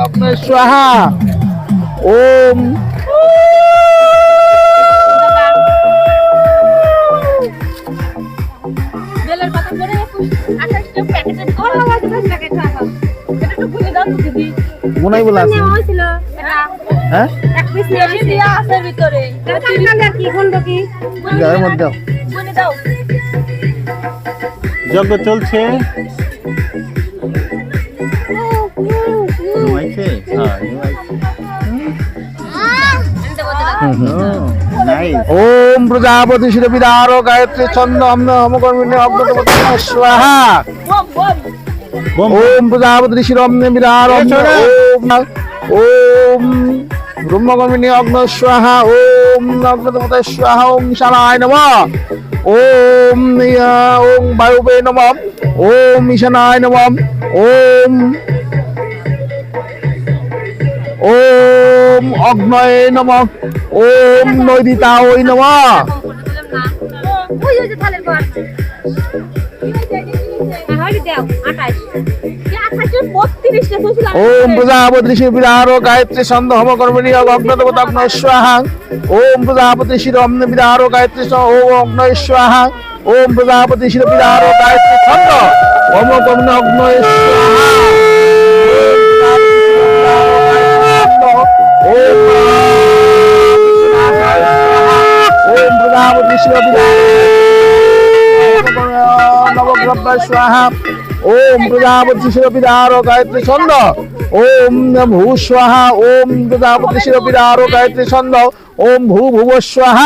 আপনার স্বাহা। ওম। মনাই বলে আছে। হ্যাঁ? পিস বেশি ঘুমাইছে হ্যাঁ নাইস ওম প্রজাপতি শিরবিদার গায়ত্রী ছন্দ অম্ন হোমকর্মিণী অগ্নতপতি স্বাহা ওম প্রজাপতি শিরম্নে বিরার ওম ওম ব্রহ্মকর্মিণী অগ্ন স্বাহা ওম অগ্নতপতি স্বাহা ওম ঈশানায় নম ওম ওম বায়ুবে নম ওম ঈশানায় নম ওম ওম অগ্নয়ে নম। ওম নৈদিতা ওই নম। ওম প্রজাপতি শিবিরার গায়ত্রী ছন্দ হোম কর্মণি অগ্নদেবত অগ্ন ওম প্রজাপতি শির অম্ন বিদার গায়ত্রী ওম অগ্ন ওম প্রজাপতি শির বিদার গায়ত্রী ছন্দ হোম কর্মণি অগ্ন ওম প্রজাপতি শিরবিদার গায়ত্রী ছন্দ। ওম ভূ স্বাহা, ওম প্রজাপতি শিরবিদার গায়ত্রী ছন্দ। ওম ভূ ভুব স্বাহা।